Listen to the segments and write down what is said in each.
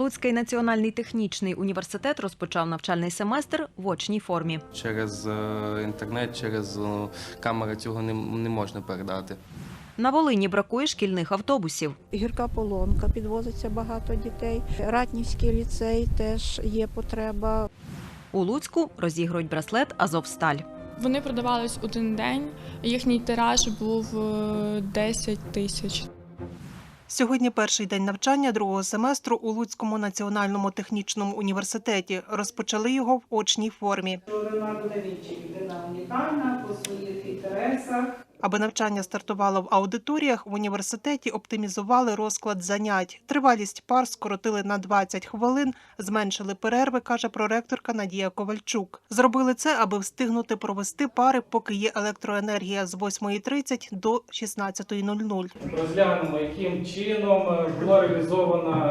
Луцький національний технічний університет розпочав навчальний семестр в очній формі. Через е, інтернет, через е, камери цього не, можна передати. На Волині бракує шкільних автобусів. Гірка полонка підвозиться багато дітей. Ратнівський ліцей теж є потреба. У Луцьку розігрують браслет Азовсталь. Вони продавались один день. Їхній тираж був е, 10 тисяч. Сьогодні перший день навчання другого семестру у Луцькому національному технічному університеті. Розпочали його в очній формі. Да Вінчі людина унікальна по своїх інтересах. Аби навчання стартувало в аудиторіях, в університеті оптимізували розклад занять. Тривалість пар скоротили на 20 хвилин, зменшили перерви, каже проректорка Надія Ковальчук. Зробили це, аби встигнути провести пари, поки є електроенергія з 8.30 до 16.00. Розглянемо, яким чином е, була реалізована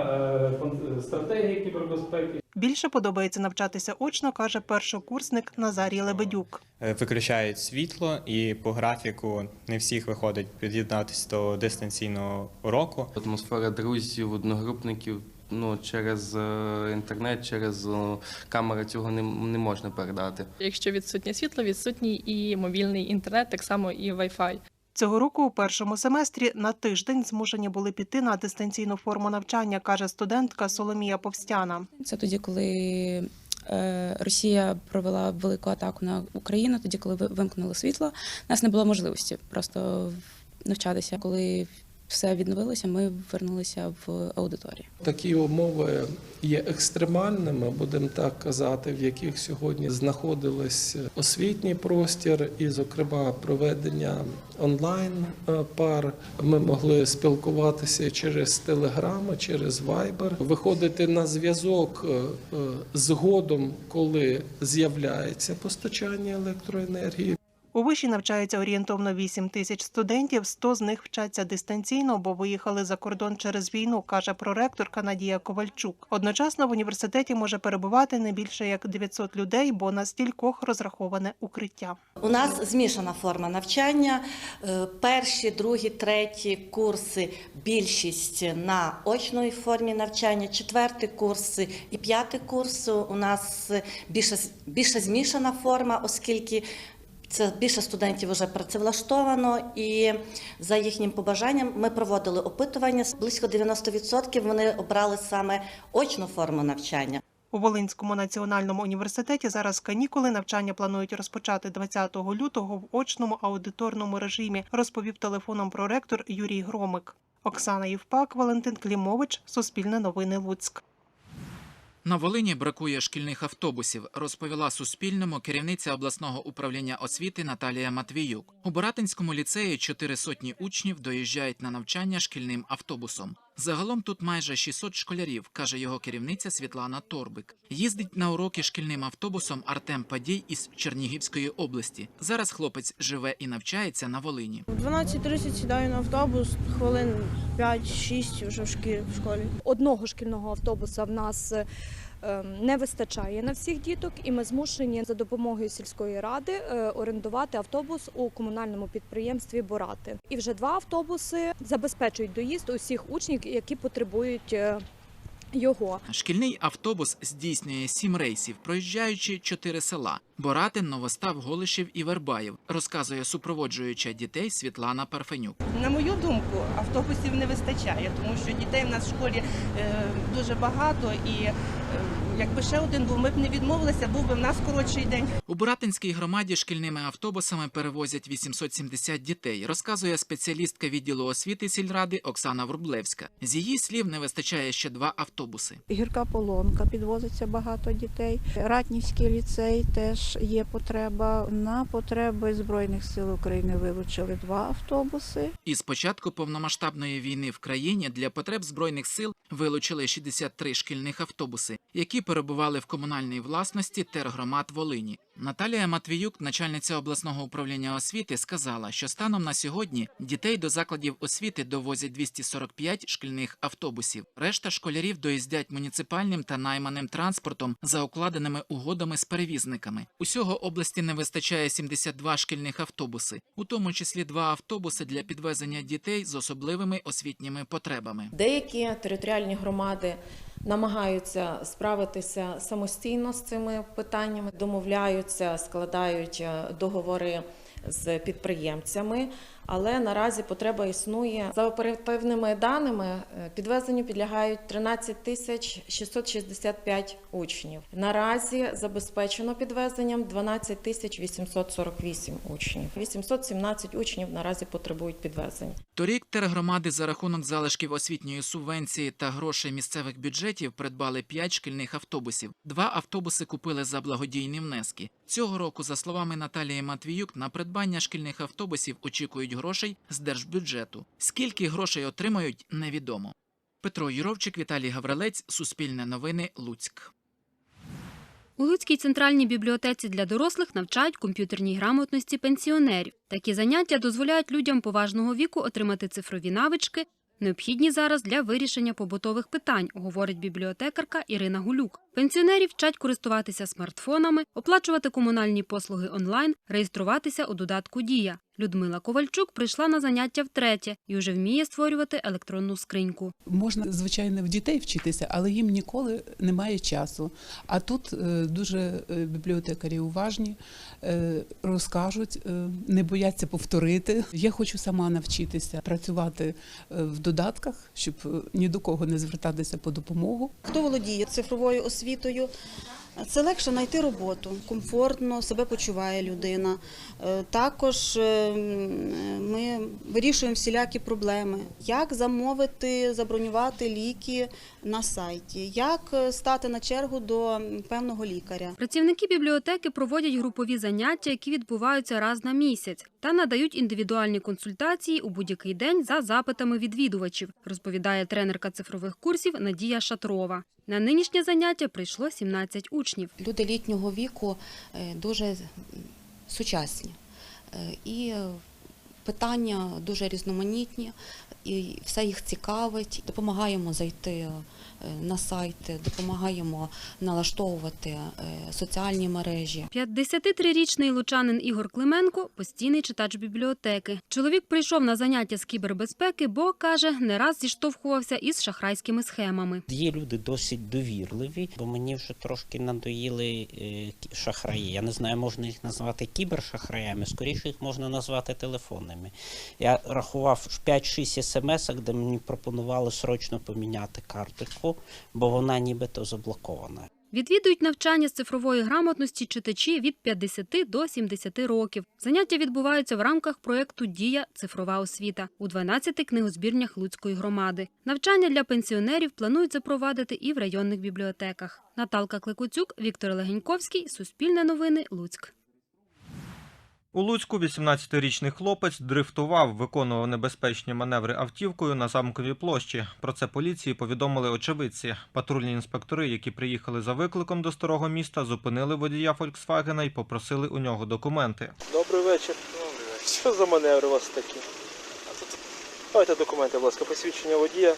е, стратегія кібербезпеки. Більше подобається навчатися очно, каже першокурсник Назарій Лебедюк. Е, виключають світло, і по графіку не всіх виходить під'єднатися до дистанційного уроку. Атмосфера друзів, одногрупників. Ну, через е, інтернет, через е, камери цього не, не можна передати. Якщо відсутнє світло, відсутній і мобільний інтернет, так само і Wi-Fi. Цього року у першому семестрі на тиждень змушені були піти на дистанційну форму навчання, каже студентка Соломія Повстяна. Це тоді, коли е, Росія провела велику атаку на Україну, тоді, коли ви- вимкнули світло, у нас не було можливості просто навчатися. Коли все відновилося, ми вернулися в аудиторію. Такі умови є екстремальними, будемо так казати, в яких сьогодні знаходились освітній простір, і, зокрема, проведення онлайн е, пар. Ми могли спілкуватися через телеграми, через Viber, виходити на зв'язок е, е, згодом, коли з'являється постачання електроенергії. У виші навчається орієнтовно 8 тисяч студентів, 100 з них вчаться дистанційно, бо виїхали за кордон через війну, каже проректорка Надія Ковальчук. Одночасно в університеті може перебувати не більше як 900 людей, бо на стількох розраховане укриття. У нас змішана форма навчання. Е, Перші, другі, треті курси більшість на очної формі навчання, четверті курси і п'яті курси у нас більше, більше змішана форма, оскільки це більше студентів вже працевлаштовано, і за їхнім побажанням ми проводили опитування. Близько 90% вони обрали саме очну форму навчання. У Волинському національному університеті зараз канікули навчання планують розпочати 20 лютого в очному аудиторному режимі, розповів телефоном проректор Юрій Громик. Оксана Євпак, Валентин Клімович, Суспільне новини Луцьк. На Волині бракує шкільних автобусів, розповіла Суспільному керівниця обласного управління освіти Наталія Матвіюк. У Боратинському ліцеї чотири сотні учнів доїжджають на навчання шкільним автобусом. Загалом тут майже 600 школярів, каже його керівниця Світлана Торбик. Їздить на уроки шкільним автобусом Артем Падій із Чернігівської області. Зараз хлопець живе і навчається на Волині. В 12.30 сідаю на автобус, хвилин 5-6 вже в школі. Одного шкільного автобуса в нас не вистачає на всіх діток, і ми змушені за допомогою сільської ради е, орендувати автобус у комунальному підприємстві Борати. І вже два автобуси забезпечують доїзд усіх учнів, які потребують е, його. Шкільний автобус здійснює сім рейсів, проїжджаючи чотири села: Боратин, Новостав, Голишів і Вербаїв, розказує супроводжуюча дітей Світлана Парфенюк. На мою думку, автобусів не вистачає, тому що дітей в нас в школі е, дуже багато, і е, якби ще один був, ми б не відмовилися, був би в нас коротший день. У Боратинській громаді шкільними автобусами перевозять 870 дітей, розказує спеціалістка відділу освіти сільради Оксана Врублевська. З її слів не вистачає ще два автобуси. Гірка полонка підвозиться багато дітей. Ратнівський ліцей теж є потреба. На потреби Збройних сил України вилучили два автобуси. Із початку повномасштабної війни в країні для потреб збройних сил вилучили 63 шкільних автобуси, які перебували в комунальній власності тергромад Волині. Наталія Матвіюк, начальниця обласного управління освіти, сказала, що станом на сьогодні дітей до закладів освіти довозять 245 шкільних автобусів. Решта школярів доїздять муніципальним та найманим транспортом за укладеними угодами з перевізниками. Усього області не вистачає 72 шкільних автобуси, у тому числі два автобуси для підвезення дітей з особливими освітніми потребами. Деякі територіальні громади намагаються справитися самостійно з цими питаннями, домовляються, складають е, договори з підприємцями. Але наразі потреба існує за оперативними даними. е, Підвезенню підлягають 13 тисяч 665 учнів. Наразі забезпечено підвезенням 12 тисяч 848 учнів. 817 учнів наразі потребують підвезень. Торік тергромади за рахунок залишків освітньої субвенції та грошей місцевих бюджетів придбали 5 шкільних автобусів. Два автобуси купили за благодійні внески. Цього року, за словами Наталії Матвіюк, на придбання шкільних автобусів очікують грошей з держбюджету. Скільки грошей отримають, невідомо. Петро Юровчик, Віталій Гаврилець, Суспільне новини, Луцьк. У Луцькій центральній бібліотеці для дорослих навчають комп'ютерній грамотності пенсіонерів. Такі заняття дозволяють людям поважного віку отримати цифрові навички, необхідні зараз для вирішення побутових питань, говорить бібліотекарка Ірина Гулюк. Пенсіонерів вчать користуватися смартфонами, оплачувати комунальні послуги онлайн, реєструватися у додатку Дія. Людмила Ковальчук прийшла на заняття втретє і вже вміє створювати електронну скриньку. Можна, звичайно, в дітей вчитися, але їм ніколи немає часу. А тут е, дуже е, бібліотекарі уважні, е, розкажуть, не бояться повторити. Я хочу сама навчитися працювати в додатках, щоб ні до кого не звертатися по допомогу. Хто володіє цифровою освітою, це легше знайти роботу, комфортно себе почуває людина. Е, Також е, ми вирішуємо всілякі проблеми, як замовити, забронювати ліки на сайті, як е, стати на чергу до певного лікаря. Працівники бібліотеки проводять групові заняття, які відбуваються раз на місяць, та надають індивідуальні консультації у будь-який день за запитами відвідувачів, розповідає тренерка цифрових курсів Надія Шатрова. На нинішнє заняття прийшло 17 учнів. Люди літнього віку е, дуже сучасні. Е, І е, питання дуже різноманітні, і все їх цікавить. Допомагаємо зайти на сайти, допомагаємо налаштовувати е, соціальні мережі. 53-річний лучанин Ігор Клименко – постійний читач бібліотеки. Чоловік прийшов на заняття з кібербезпеки, бо, каже, не раз зіштовхувався із шахрайськими схемами. Є люди досить довірливі, бо мені вже трошки надоїли е, шахраї. Я не знаю, можна їх назвати кібершахраями, скоріше їх можна назвати телефонними. Я рахував 5-6 смс, де мені пропонували срочно поміняти карточку, бо вона нібито заблокована. Відвідують навчання з цифрової грамотності читачі від 50 до 70 років. Заняття відбуваються в рамках проєкту «Дія. Цифрова освіта» у 12 книгозбірнях Луцької громади. Навчання для пенсіонерів планують запровадити і в районних бібліотеках. Наталка Кликуцюк, Віктор Легеньковський, Суспільне новини, Луцьк. У Луцьку 18-річний хлопець дрифтував, виконував небезпечні маневри автівкою на замковій площі. Про це поліції повідомили очевидці. Патрульні інспектори, які приїхали за викликом до старого міста, зупинили водія Фольксвагена і попросили у нього документи. Добрий вечір. Що за маневри у вас такі? Давайте документи, будь ласка, посвідчення водія,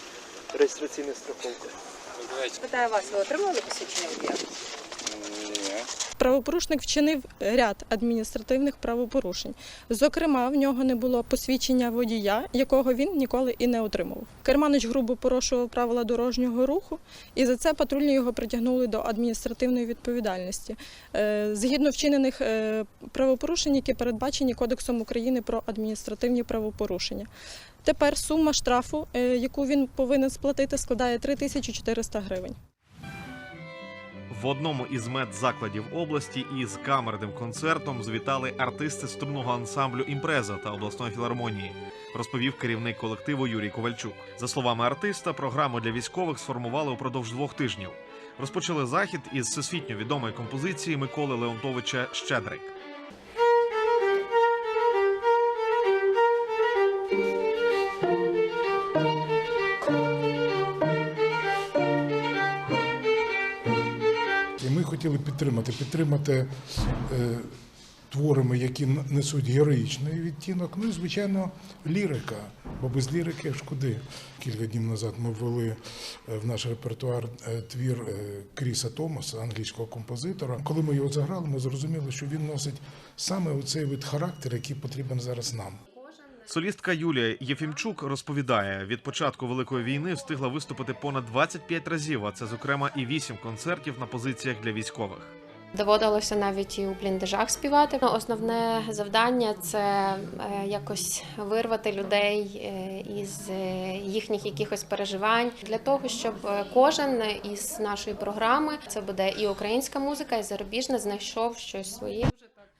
реєстраційна страховка. Питаю вас, ви отримали посвідчення водія? Правопорушник вчинив ряд адміністративних правопорушень. Зокрема, в нього не було посвідчення водія, якого він ніколи і не отримував. Керманич грубо порушував правила дорожнього руху, і за це патрульні його притягнули до адміністративної відповідальності. Е, Згідно вчинених е, правопорушень, які передбачені Кодексом України про адміністративні правопорушення. Тепер сума штрафу, е, яку він повинен сплатити, складає 3400 гривень. В одному із медзакладів області із камерним концертом звітали артисти струнного ансамблю Імпреза та обласної філармонії, розповів керівник колективу Юрій Ковальчук. За словами артиста, програму для військових сформували упродовж двох тижнів. Розпочали захід із всесвітньо відомої композиції Миколи Леонтовича Щедрик. Підтримати, підтримати е, творами, які несуть героїчний відтінок. Ну і звичайно, лірика. Бо без лірики ж куди. Кілька днів назад ми ввели е, в наш репертуар е, твір Кріса Томаса, англійського композитора. Коли ми його заграли, ми зрозуміли, що він носить саме оцей вид характер, який потрібен зараз нам. Солістка Юлія Єфімчук розповідає, від початку великої війни встигла виступити понад 25 разів, а це зокрема і 8 концертів на позиціях для військових. Доводилося навіть і у бліндажах співати. Основне завдання це е, якось вирвати людей е, із е, їхніх якихось переживань для того, щоб кожен із нашої програми це буде і українська музика, і зарубіжна знайшов щось своє.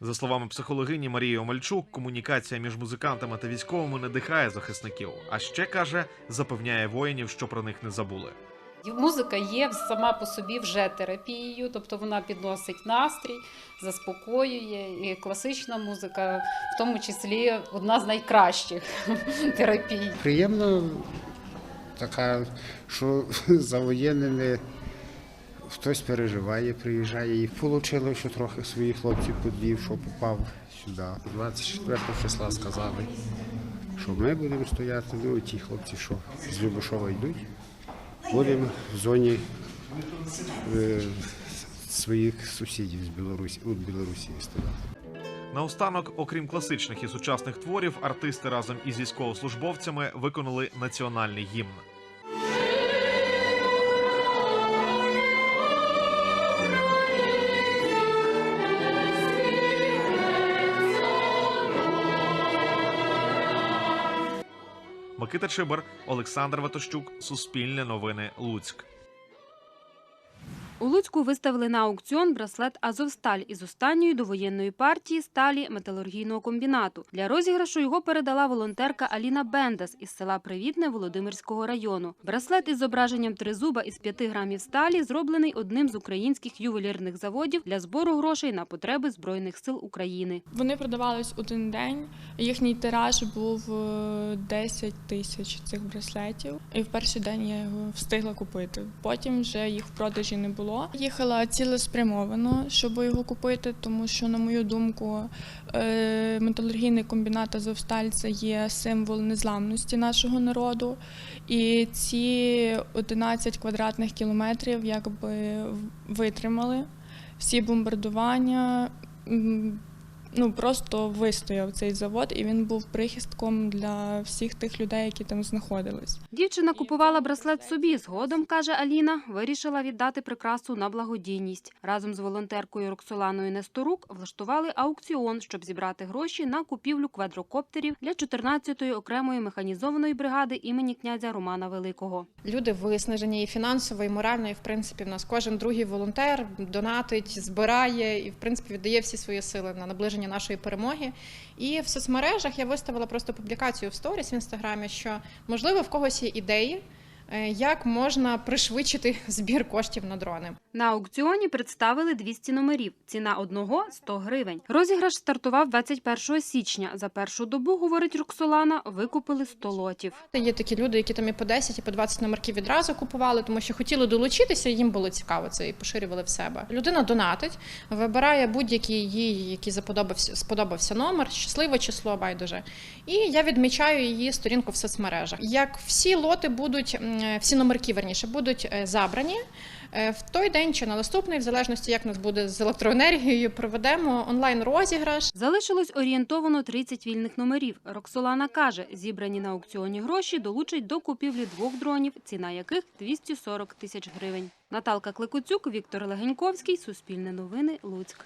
За словами психологині Марії Омельчук, комунікація між музикантами та військовими надихає захисників. А ще каже, запевняє воїнів, що про них не забули. Музика є сама по собі вже терапією, тобто вона підносить настрій, заспокоює. І класична музика, в тому числі, одна з найкращих терапій. Приємно така, що за воєнними хтось переживає, приїжджає. І вийшло, що трохи своїх хлопців подвів, що попав сюди. 24 числа сказали, що ми будемо стояти. Ну і ті хлопці, що з Любашова йдуть, будемо в зоні е, своїх сусідів з Білорусі, у Білорусі стояти. Наостанок, окрім класичних і сучасних творів, артисти разом із військовослужбовцями виконали національний гімн. Микита Чибар, Олександр Ватощук, Суспільне новини, Луцьк. У Луцьку виставили на аукціон браслет Азовсталь із останньої довоєнної партії сталі металургійного комбінату. Для розіграшу його передала волонтерка Аліна Бендас із села Привітне Володимирського району. Браслет із зображенням тризуба із 5 грамів сталі зроблений одним з українських ювелірних заводів для збору грошей на потреби Збройних сил України. Вони продавались один день. Їхній тираж був е, 10 тисяч цих браслетів. І в перший день я його встигла купити. Потім вже їх в продажі не було. Їхала цілеспрямовано, щоб його купити, тому що, на мою думку, е, металургійний комбінат Азовсталь це є символ незламності нашого народу. І ці 11 квадратних кілометрів якби витримали всі бомбардування. Ну просто вистояв цей завод, і він був прихистком для всіх тих людей, які там знаходились. Дівчина купувала браслет собі. Згодом, каже Аліна, вирішила віддати прикрасу на благодійність. Разом з волонтеркою Роксоланою Несторук влаштували аукціон, щоб зібрати гроші на купівлю квадрокоптерів для 14-ї окремої механізованої бригади імені князя Романа Великого. Люди виснажені і фінансово, і морально, і в принципі в нас кожен другий волонтер донатить, збирає і в принципі віддає всі свої сили на наближення нашої перемоги. І в соцмережах я виставила просто публікацію в сторіс в інстаграмі, що можливо в когось є ідеї, як можна пришвидшити збір коштів на дрони. На аукціоні представили 200 номерів. Ціна одного 100 гривень. Розіграш стартував 21 січня. За першу добу, говорить Роксолана, викупили 100 лотів. Є такі люди, які там і по 10, і по 20 номерків відразу купували, тому що хотіли долучитися, і їм було цікаво це і поширювали в себе. Людина донатить, вибирає будь-який їй, який заподобався сподобався номер, щасливе число, байдуже. І я відмічаю її сторінку в соцмережах. Як всі лоти будуть, всі номерки верніше будуть е, забрані. е, В той день чи на наступний, в залежності як у нас буде з електроенергією, проведемо онлайн розіграш. Залишилось орієнтовано 30 вільних номерів. Роксолана каже, зібрані на аукціоні гроші долучать до купівлі двох дронів, ціна яких 240 тисяч гривень. Наталка Кликуцюк, Віктор Легеньковський, Суспільне новини, Луцьк.